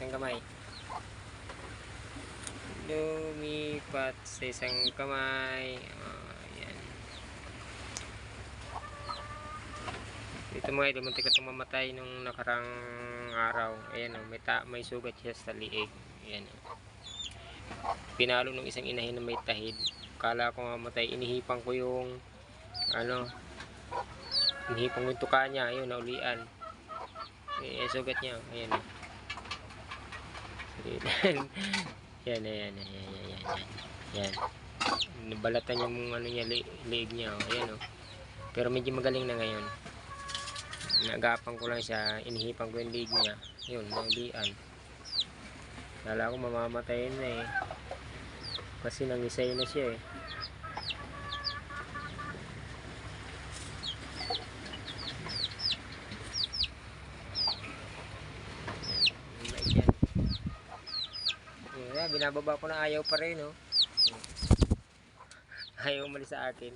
isang kamay. Lumipat sa isang kamay. Oh, yan. Dito mga idol, muntik itong mamatay nung nakarang araw. Ayan o, may, ta may sugat siya sa liig. Ayan o. Pinalo ng isang inahin na may tahid. Kala ko mamatay, inihipang ko yung ano, inihipang ko yung tuka niya. Ayun, naulian. Eh, sugat niya. Ayan o. yan, yan, yan, yan, yan, yan, yan. Yan. Nabalatan yung ano niya, li niya. Oh. Ayan o. Pero medyo magaling na ngayon. Nagapang ko lang siya, inihipang ko yung liig niya. Yun, naulian. Kala ko mamamatay na eh. Kasi nangisay na siya eh. Ay, yan. Yeah, binababa ko na ayaw pa rin, no? Ayaw umalis sa akin.